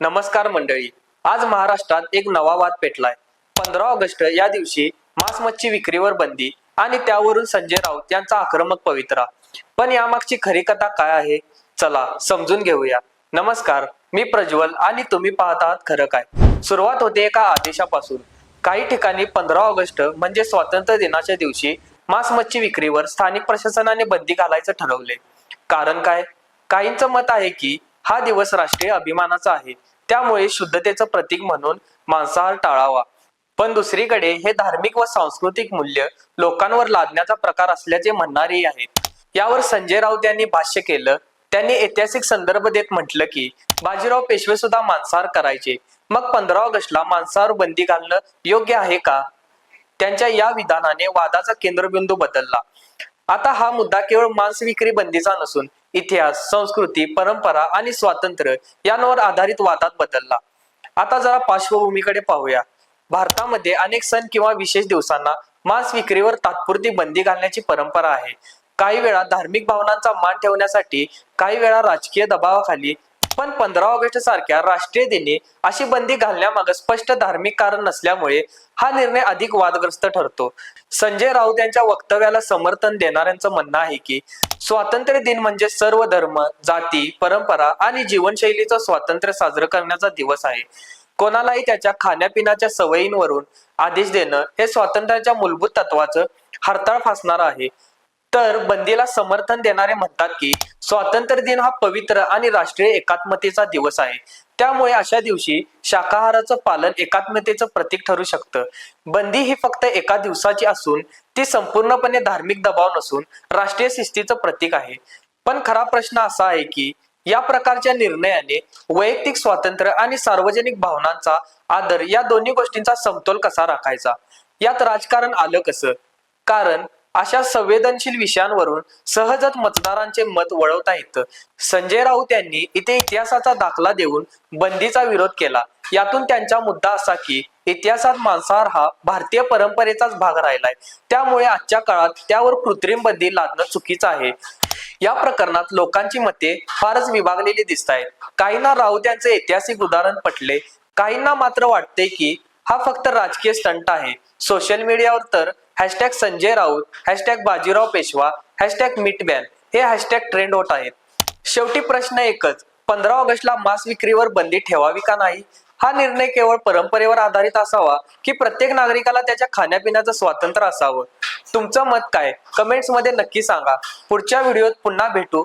नमस्कार मंडळी. आज महाराष्ट्रात एक नवा वाद पेटलाय. पंधरा ऑगस्ट या दिवशी मांस मच्छी विक्रीवर बंदी आणि त्यावरून संजय राऊत यांचा आक्रमक पवित्रा. पण यामागची खरी कथा काय आहे? चला समजून घेऊया. नमस्कार मी प्रज्वल आणि तुम्ही पाहत आहात खरं काय. सुरुवात होते एका आदेशापासून. काही ठिकाणी पंधरा ऑगस्ट म्हणजे स्वातंत्र्य दिनाच्या दिवशी मांस मच्छी विक्रीवर स्थानिक प्रशासनाने बंदी घालायचं ठरवले. कारण काय? काहींचं मत आहे की हा दिवस राष्ट्रीय अभिमानाचा आहे. त्यामुळे शुद्धतेचं प्रतीक म्हणून मांसाहार टाळावा. पण दुसरीकडे हे धार्मिक व सांस्कृतिक मूल्य लोकांवर लादण्याचा प्रकार असल्याचे म्हणणारेही आहेत. यावर संजय राऊत यांनी भाष्य केलं. त्यांनी ऐतिहासिक संदर्भ देत म्हटलं की बाजीराव पेशवे सुद्धा मांसाहार करायचे. मग पंधरा ऑगस्टला मांसाहार बंदी घालणं योग्य आहे का? त्यांच्या या विधानाने वादाचा केंद्रबिंदू बदलला. आता हा मुद्दा केवळ मांस विक्री बंदीचा नसून इतिहास संस्कृती परंपरा आणि स्वातंत्र्य यांवर आधारित वादात बदलला. आता जरा पार्श्वभूमीकडे पाहूया. भारतामध्ये अनेक सण किंवा विशेष दिवसांना मांस विक्रीवर तात्पुरती बंदी घालण्याची परंपरा आहे. काही वेळा धार्मिक भावनांचा मान ठेवण्यासाठी काही वेळा राजकीय दबावाखाली पण पंधरा ऑगस्ट सारख्या राष्ट्रीय दिनी अशी बंदी घालण्यामागे स्पष्ट धार्मिक कारण नसल्यामुळे हा निर्णय अधिक वादग्रस्त ठरतो. संजय राऊत यांच्या वक्तव्याला समर्थन देणाऱ्यांचं म्हणणं आहे की स्वातंत्र्य दिन म्हणजे सर्व धर्म जाती परंपरा आणि जीवनशैलीचं स्वातंत्र्य साजरं करण्याचा दिवस आहे. कोणालाही त्याच्या खाण्यापिण्याच्या सवयींवरून आदेश देणं हे स्वातंत्र्याच्या मूलभूत तत्वाचं हरताळ फासणार आहे. तर बंदीला समर्थन देणारे म्हणतात की स्वातंत्र्य दिन हा पवित्र आणि राष्ट्रीय एकात्मतेचा दिवस आहे. त्यामुळे अशा दिवशी शाकाहाराचं पालन एकात्मतेचं प्रतीक ठरू शकतं. बंदी ही फक्त एका दिवसाची असून ती संपूर्णपणे धार्मिक दबाव नसून राष्ट्रीय शिस्तीचं प्रतीक आहे. पण खरा प्रश्न असा आहे की या प्रकारच्या निर्णयाने वैयक्तिक स्वातंत्र्य आणि सार्वजनिक भावनांचा आदर या दोन्ही गोष्टींचा समतोल कसा राखायचा? यात राजकारण आलं कसं? कारण अशा संवेदनशील विषयांवरून सहजच मतदारांचे मत वळवता येतं. संजय राऊत यांनी इथे इतिहासाचा दाखला देऊन बंदीचा विरोध केला. यातून त्यांचा मुद्दा असा की इतिहासात मांसाहार हा भारतीय परंपरेचाच भाग राहिलाय. त्यामुळे आजच्या काळात त्यावर कृत्रिम बंदी लादणं चुकीचं आहे. या प्रकरणात लोकांची मते फारच विभागलेली दिसत आहेत काहींना राऊत यांचे ऐतिहासिक उदाहरण पटले काहींना मात्र वाटते की हा फक्त राजकीय स्टंट आहे. सोशल मीडियावर तर hashtag Sanjay Raut hashtag Bajirao Peshwa hashtag meat ban हे हॅशटॅग ट्रेंड होत आहेत. शेवटी प्रश्न एकच पंधरा ऑगस्टला मांस विक्रीवर बंदी ठेवावी का नाही? हा निर्णय केवळ परंपरेवर आधारित असावा की प्रत्येक नागरिकाला त्याच्या खाण्यापिण्याचं स्वातंत्र्य असावं? तुमचं मत काय? कमेंट्समध्ये नक्की सांगा. पुढच्या व्हिडिओत पुन्हा भेटू.